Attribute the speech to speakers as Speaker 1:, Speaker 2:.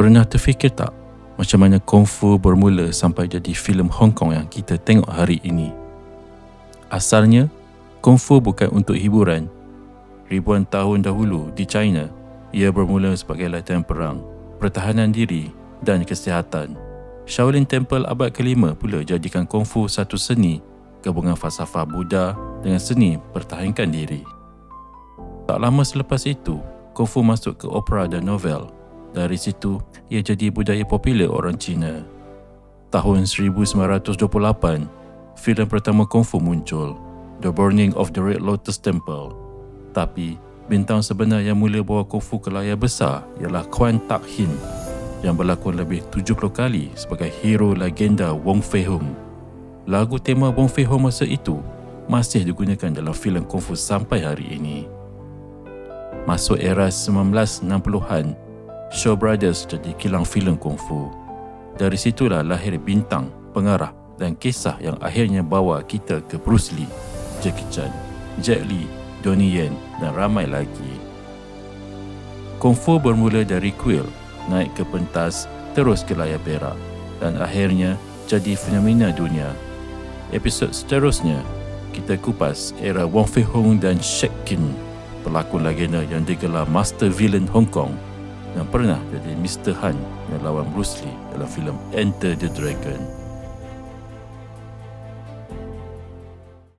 Speaker 1: Pernah terfikir tak macam mana Kung Fu bermula sampai jadi filem Hong Kong yang kita tengok hari ini? Asalnya, Kung Fu bukan untuk hiburan. Ribuan tahun dahulu di China, ia bermula sebagai latihan perang, pertahanan diri dan kesihatan. Shaolin Temple abad kelima pula jadikan Kung Fu satu seni gabungan falsafah Buddha dengan seni pertahankan diri. Tak lama selepas itu, Kung Fu masuk ke opera dan novel dari situ, ia jadi budaya popular orang Cina. Tahun 1928, filem pertama Kung Fu muncul, The Burning of the Red Lotus Temple. Tapi, bintang sebenar yang mula bawa Kung Fu ke layar besar ialah Quan Tak Hin yang berlakon lebih 70 kali sebagai hero legenda Wong Fei Hung. Lagu tema Wong Fei Hung masa itu masih digunakan dalam filem Kung Fu sampai hari ini. Masuk era 1960-an, Shaw Brothers jadi kilang filem kungfu. Dari situlah lahir bintang, pengarah dan kisah yang akhirnya bawa kita ke Bruce Lee, Jackie Chan, Jet Li, Donnie Yen dan ramai lagi. Kungfu bermula dari kuil, naik ke pentas, terus ke layar perak dan akhirnya jadi fenomena dunia. Episod seterusnya, kita kupas era Wong Fei Hung dan Shek Kin, pelakon legenda yang digelar Master Villain Hong Kong yang pernah jadi Mr. Han yang lawan Bruce Lee dalam filem Enter the Dragon.